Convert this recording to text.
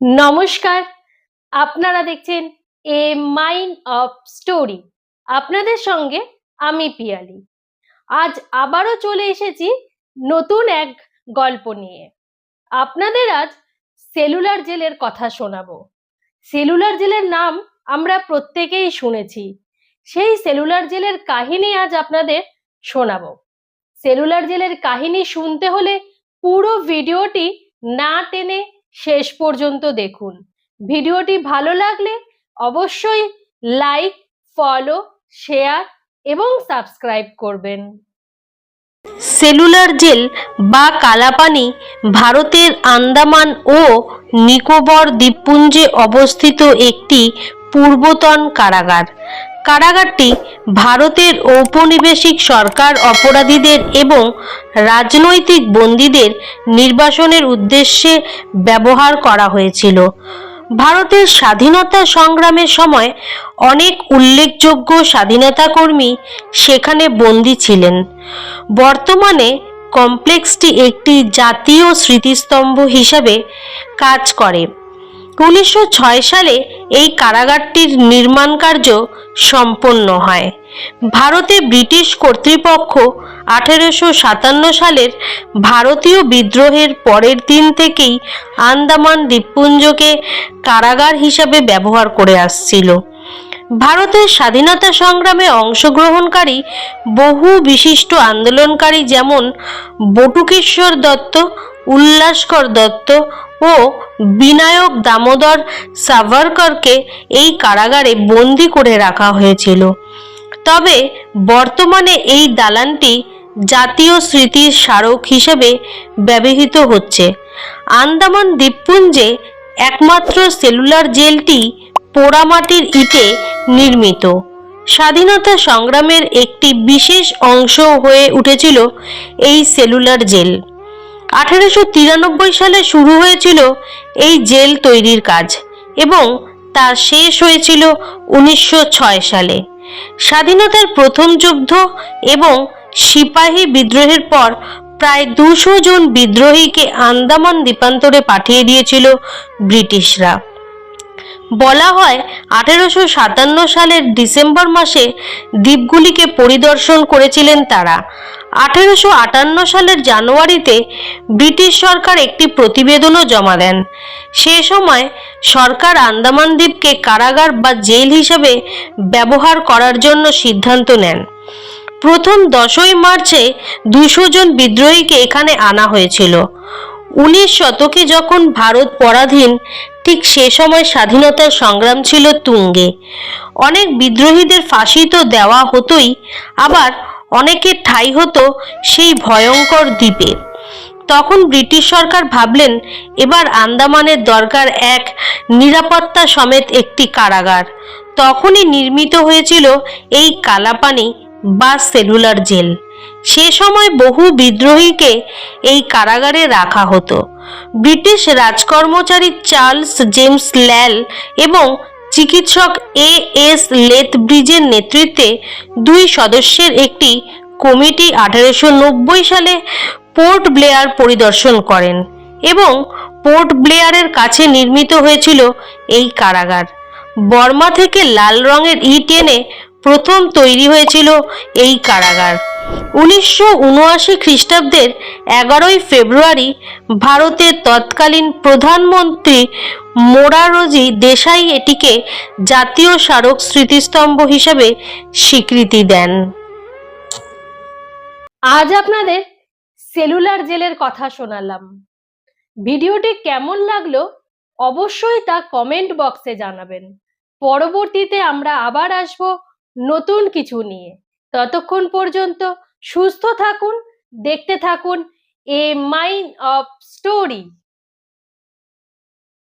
নমস্কার। আপনারা দেখছেন এ মাইন্ড অফ স্টোরি আপনাদের সঙ্গে আমি পিয়ালি। আজ আবারও চলে এসেছি নতুন এক গল্প নিয়ে। আপনাদের আজ সেলুলার জেলের কথা শোনাবো। সেলুলার জেলের নাম আমরা প্রত্যেকেই শুনেছি। সেই সেলুলার জেলের কাহিনী আজ আপনাদের শোনাবো। সেলুলার জেলের কাহিনী শুনতে হলে পুরো ভিডিওটি না টেনে শেষ পর্যন্ত দেখুন। ভিডিওটি ভালো লাগলে অবশ্যই লাইক, ফলো, শেয়ার এবং সাবস্ক্রাইব করবেন। সেলুলার জেল বা কালাপানি ভারতের আন্দামান ও নিকোবর দ্বীপপুঞ্জে অবস্থিত একটি পূর্বতন কারাগার। কারাগারটি ভারতের ঔপনিবেশিক সরকার অপরাধীদের এবং রাজনৈতিক বন্দীদের নির্বাসনের উদ্দেশ্যে ব্যবহার করা হয়েছিল। ভারতের স্বাধীনতা সংগ্রামের সময় অনেক উল্লেখযোগ্য স্বাধীনতা কর্মী সেখানে বন্দী ছিলেন। বর্তমানে কমপ্লেক্সটি একটি জাতীয় স্মৃতিস্তম্ভ হিসাবে কাজ করে। উনিশশো ছয় সালে এই কারাগারটির নির্মাণ কার্য সম্পন্ন হয়। ভারতে ব্রিটিশ কর্তৃপক্ষ আঠেরোশো সাতান্ন সালের ভারতীয় বিদ্রোহের পরের দিন থেকেই আন্দামান দ্বীপপুঞ্জকে কারাগার হিসাবে ব্যবহার করে আসছিল। ভারতের স্বাধীনতা সংগ্রামে অংশগ্রহণকারী বহু বিশিষ্ট আন্দোলনকারী যেমন বটুকেশ্বর দত্ত, উল্লাসকর দত্ত ও বিনায়ক দামোদর সাভারকরকে এই কারাগারে বন্দি করে রাখা হয়েছিল। তবে বর্তমানে এই দালানটি জাতীয় স্মৃতির স্মারক হিসেবে ব্যবহৃত হচ্ছে। আন্দামান দ্বীপপুঞ্জে একমাত্র সেলুলার জেলটি পোড়ামাটির ইটে নির্মিত। স্বাধীনতা সংগ্রামের একটি বিশেষ অংশ হয়ে উঠেছিল এই সেলুলার জেল। আঠেরোশো তিরানব্বই সালে শুরু হয়েছিল এই জেল তৈরির কাজ এবং তা শেষ হয়েছিল উনিশশো ছয় সালে। স্বাধীনতার প্রথম যুদ্ধ এবং সিপাহী বিদ্রোহের পর প্রায় দুশো জন বিদ্রোহীকে আন্দামান দ্বীপান্তরে পাঠিয়ে দিয়েছিল ব্রিটিশরা। বলা হয় আঠেরোশো সাতান্ন সালের ডিসেম্বর মাসে দ্বীপগুলিকে পরিদর্শন করেছিলেন তারা। আঠেরোশো আটান্ন সালের জানুয়ারিতে ব্রিটিশ সরকার একটি প্রতিবেদনও জমা দেন। সে সময় সরকার আন্দামান দ্বীপকে কারাগার বা জেল হিসাবে ব্যবহার করার জন্য সিদ্ধান্ত নেন। প্রথম দশই মার্চে দুশো জন বিদ্রোহীকে এখানে আনা হয়েছিল। উনিশ শতকে যখন ভারত পরাধীন, ঠিক সে সময় স্বাধীনতার সংগ্রাম ছিল তুঙ্গে। অনেক বিদ্রোহীদের ফাঁসি তো দেওয়া হতোই, আবার অনেকের ঠাই হতো সেই ভয়ঙ্কর দ্বীপে। তখন ব্রিটিশ সরকার ভাবলেন, এবার আন্দামানের দরকার এক নিরাপত্তা সমেত একটি কারাগার। তখনই নির্মিত হয়েছিল এই কালাপানি বা সেলুলার জেল। সে সময় বহু বিদ্রোহীকে এই কারাগারে রাখা হতো। ব্রিটিশ রাজকর্মচারী চার্লস জেমস ল্যাল এবং চিকিৎসক এ এস লেথ ব্রিজের নেতৃত্বে দুই সদস্যের একটি কমিটি আঠারোশো নব্বই সালে পোর্ট ব্লেয়ার পরিদর্শন করেন এবং পোর্ট ব্লেয়ারের কাছে নির্মিত হয়েছিল এই কারাগার। বর্মা থেকে লাল রঙের ইট এনে প্রথম তৈরি হয়েছিল এই কারাগার। উনিশশো উনআশি খ্রিস্টাব্দের এগারোই ফেব্রুয়ারি ভারতের তৎকালীন প্রধানমন্ত্রী মোরারজি দেশাই এটিকে জাতীয় স্মারক স্মৃতিস্তম্ভ হিসাবে স্বীকৃতি দেন। আজ আপনাদের সেলুলার জেলের কথা শোনালাম। ভিডিওটি কেমন লাগল অবশ্যই তা কমেন্ট বক্সে জানাবেন। পরবর্তীতে আমরা আবার আসব নতুন কিছু নিয়ে। ততক্ষণ পর্যন্ত সুস্থ থাকুন দেখতে থাকুন এ মাইন্ড অফ স্টোরি।